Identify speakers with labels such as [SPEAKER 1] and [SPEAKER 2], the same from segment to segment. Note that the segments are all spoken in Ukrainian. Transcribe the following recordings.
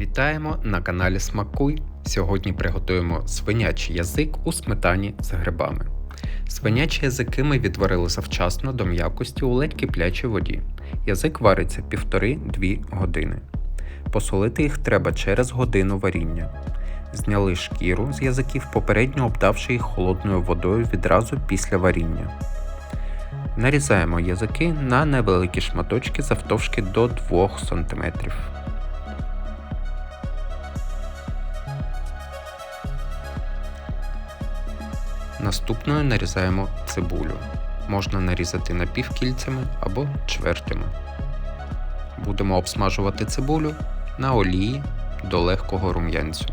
[SPEAKER 1] Вітаємо на каналі Смакуй. Сьогодні приготуємо свинячий язик у сметані з грибами. Свинячі язики ми відварили завчасно до м'якості у ледь киплячій воді. Язик вариться 1,5-2 години. Посолити їх треба через годину варіння. Зняли шкіру з язиків, попередньо обдавши їх холодною водою відразу після варіння. Нарізаємо язики на невеликі шматочки завтовшки до 2 см. Наступною нарізаємо цибулю. Можна нарізати напівкільцями або чвертями. Будемо обсмажувати цибулю на олії до легкого рум'янцю.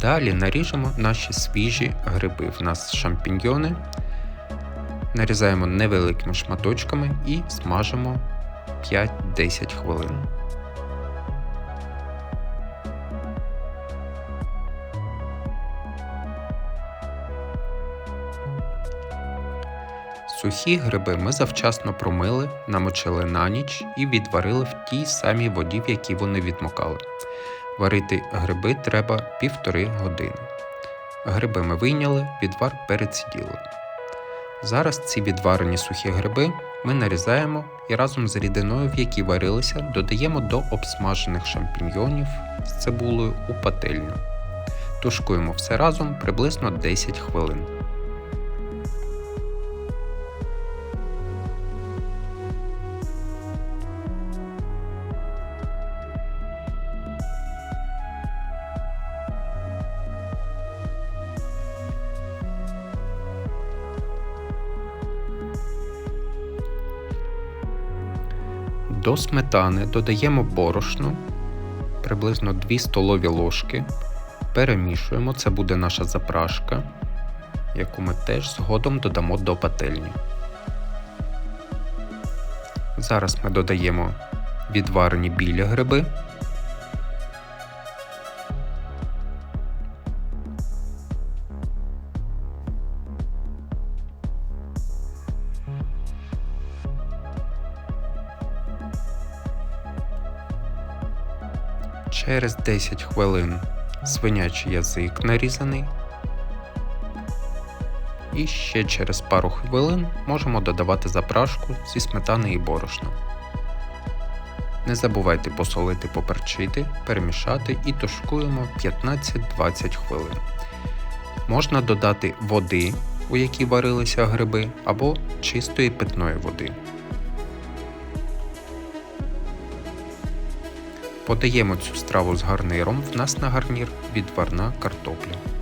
[SPEAKER 1] Далі наріжемо наші свіжі гриби. В нас шампіньйони. Нарізаємо невеликими шматочками і смажимо 5-10 хвилин. Сухі гриби ми завчасно промили, намочили на ніч і відварили в тій самій воді, в якій вони відмокали. Варити гриби треба півтори години. Гриби ми вийняли, відвар переціділи. Зараз ці відварені сухі гриби ми нарізаємо і разом з рідиною, в якій варилися, додаємо до обсмажених шампіньйонів з цибулею у пательню. Тушкуємо все разом приблизно 10 хвилин. До сметани додаємо борошно, приблизно 2 столові ложки. Перемішуємо, це буде наша запрашка, яку ми теж згодом додамо до пательні. Зараз ми додаємо відварені білі гриби. Через 10 хвилин свинячий язик нарізаний. І ще через пару хвилин можемо додавати запрашку зі сметани і борошна. Не забувайте посолити, поперчити, перемішати і тушкуємо 15-20 хвилин. Можна додати води, у якій варилися гриби, або чистої питної води. Подаємо цю страву з гарниром, в нас на гарнір відварна картопля.